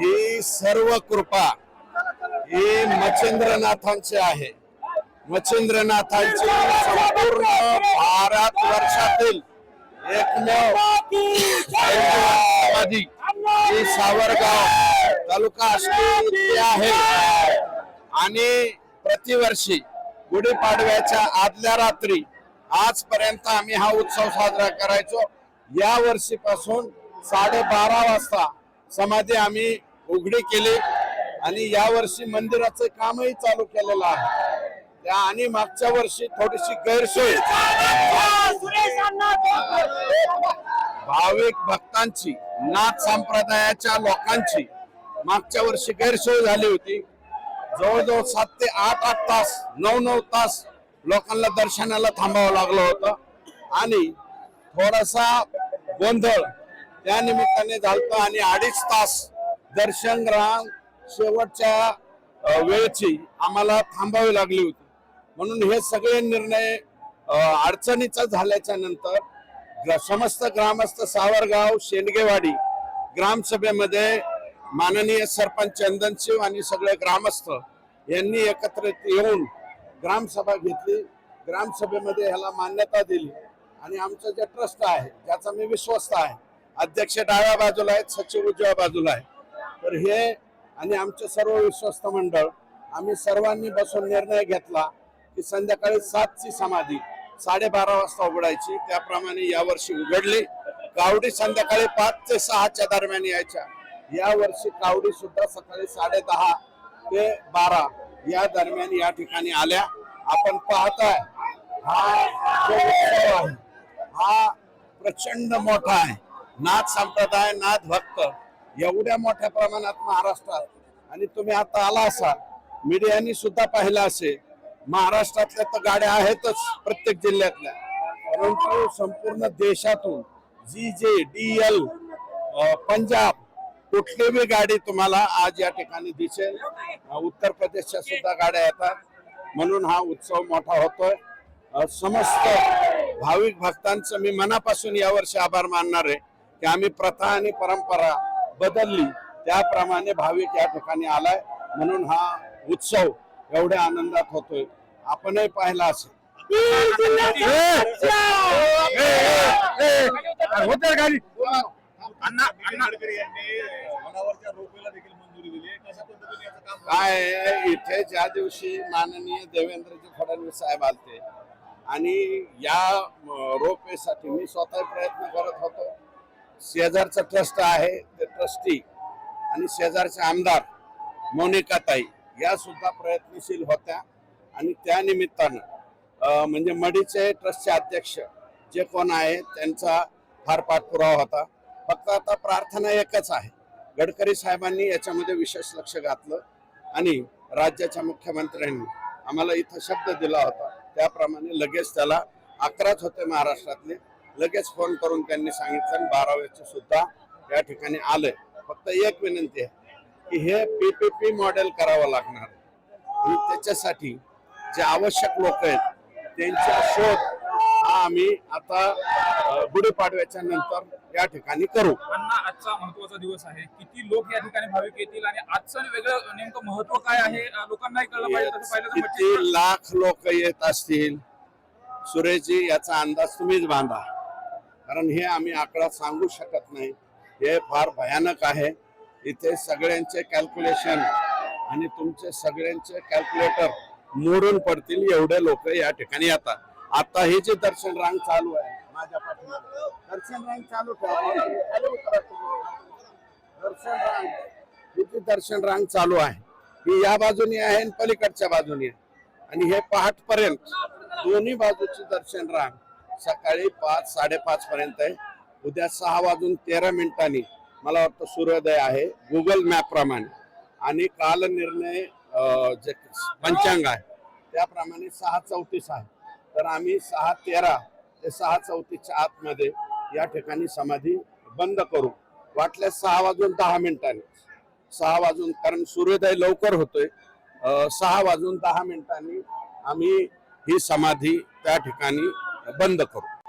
ही सर्व कृपा ही मच्छिंद्रनाथांची आहे. मच्छिंद्रनाथांची संपूर्ण भारत वर्षातील एकमेव सावरगाव तालुका आहे. आणि प्रतिवर्षी गुढीपाडव्याच्या आदल्या रात्री आजपर्यंत आम्ही हा उत्सव साजरा करायचो. या वर्षीपासून साडेबारा वाजता समाधी आम्ही उघडे केले आणि या वर्षी मंदिराचं कामही चालू केलेलं आहे. त्या आणि मागच्या वर्षी थोडीशी गैरसोय. भाविक भक्तांची नाथ संप्रदायाच्या लोकांची मागच्या वर्षी गैरसोय झाली होती. जवळजवळ सात ते आठ आठ तास नऊ नऊ तास लोकांना दर्शनाला थांबावं लागलं होतं. आणि थोडासा गोंधळ त्या निमित्ताने झालत आणि अडीच तास दर्शन रांग शेवटच्या वेळेची आम्हाला थांबावी लागली होती. म्हणून हे सगळे निर्णय अडचणीचा झाल्याच्यानंतर समस्त ग्रामस्थ सावरगाव शेंडगेवाडी ग्रामसभेमध्ये माननीय सरपंच चंदनशिव आणि सगळे ग्रामस्थ यांनी एकत्रित येऊन ग्रामसभा घेतली. ग्रामसभेमध्ये ह्याला मान्यता दिली. आणि आमचं जे ट्रस्ट आहे ज्याचा मी विश्वस्त आहे अध्यक्ष डाव्या बाजूला आहेत सचिव उजव्या बाजूला आहे तर हे आणि आमचे सर्व विश्वस्त मंडळ आम्ही सर्वांनी बसून निर्णय घेतला की संध्याकाळी सातची समाधी साडेबारा वाजता उघडायची. त्याप्रमाणे यावर्षी उघडली. कावडी संध्याकाळी पाच ते सहाच्या दरम्यान यायच्या. या वर्षी कावडी सुद्धा सकाळी साडे दहा ते बारा या दरम्यान या ठिकाणी आल्या. आपण पाहताय हा जो उत्सव आहे हा प्रचंड मोठा आहे. नाथ संप्रदाय नाथ भक्त एवढ्या मोठ्या प्रमाणात महाराष्ट्रात आणि तुम्ही आता आला असाल मीडियानी सुद्धा पाहिलं असेल महाराष्ट्रातल्या तर गाड्या आहेतच प्रत्येक जिल्ह्यातल्या. परंतु संपूर्ण देशातून जी जे डी एल पंजाब कुठली बी गाडी तुम्हाला आज या ठिकाणी दिसेल. उत्तर प्रदेशच्या सुद्धा गाड्या येतात. म्हणून हा उत्सव मोठा होतोय. समस्त भाविक भक्तांचं मी मनापासून यावर्षी आभार मानणार आहे की आम्ही प्रथा आणि परंपरा बदलली. त्याप्रमाणे भाविक या ठिकाणी आलाय. म्हणून हा उत्सव एवढ्या आनंदात होतोय. आपणही पाहिला असेल. होते गाडी दिली काय इथे ज्या दिवशी माननीय देवेंद्रजी फडणवीस साहेब आलते आणि या रोपेसाठी मी स्वतः प्रयत्न करत होतो. शेजारचं ट्रस्ट आहे ते ट्रस्टी आणि शेजारचे आमदार मोनिकाताई या सुद्धा प्रयत्नशील होत्या. आणि त्या निमित्तानं म्हणजे मडीचे ट्रस्टचे अध्यक्ष जे कोण आहे त्यांचा फार पाठपुरावा होता. फक्त आता प्रार्थना एकच आहे. गडकरी साहेबांनी याच्यामध्ये विशेष लक्ष घातलं आणि राज्याच्या मुख्यमंत्र्यांनी आम्हाला इथं शब्द दिला होता. त्याप्रमाणे लगेच त्याला अकराच होते महाराष्ट्रातले. लगेच फोन करून त्यांनी सांगितलं बाराव्याचे सुद्धा या ठिकाणी आलंय. फक्त एक विनंती आहे की हे पीपीपी मॉडेल करावं लागणार. आणि त्याच्यासाठी जे आवश्यक लोक आहेत त्यांचा शोध हा आम्ही आता गुढीपाडव्याच्या नंतर या ठिकाणी करू. आजचा महत्त्वाचा दिवस आहे. किती लोक या ठिकाणी भाविक येतील आणि आजचं वेगळं नेमकं महत्त्व काय आहे अं, लोकांनाही कळलं पाहिजे. तसं पाहिलं तर किती मच्छी- लाख लोक येत असतील? सुरेशजी याचा अंदाज तुम्हीच बांधा. कारण हे आम्ही आकडा सांगू शकत नाही. हे फार भयानक आहे. इथे सगळ्यांचे कॅल्क्युलेशन आणि तुमचे सगळ्यांचे कॅल्क्युलेटर मोडून पडतील. एवढे लोक या ठिकाणी येतात. आता ही जी दर्शन रांग चालू आहे माझ्या पाठीमागे. दर्शन रांग चालू ठेवा. दर्शन रांग. ही जी दर्शन रांग चालू आहे ही या बाजूनी आहे आणि पलीकडच्या बाजूनी आहे. आणि हे पहाटपर्यंत दोन्ही बाजूची दर्शन रांग सकाळी पाच साडेपाच पर्यंत आहे. उद्या सहा वाजून तेरा मिनिटांनी मला वाटतं सूर्योदय आहे. गुगल मॅप प्रमाणे. आणि काल निर्णय जे पंचांग आहे त्याप्रमाणे सहा चौतीस आहे. तर आम्ही सहा तेरा ते सहा चौतीसच्या आतमध्ये या ठिकाणी समाधी बंद करू. वाटल्यास सहा वाजून दहा मिनिटांनी. सहा वाजून कारण सूर्योदय लवकर होतोय. सहा वाजून दहा मिनिटांनी आम्ही ही समाधी त्या ठिकाणी बंद करू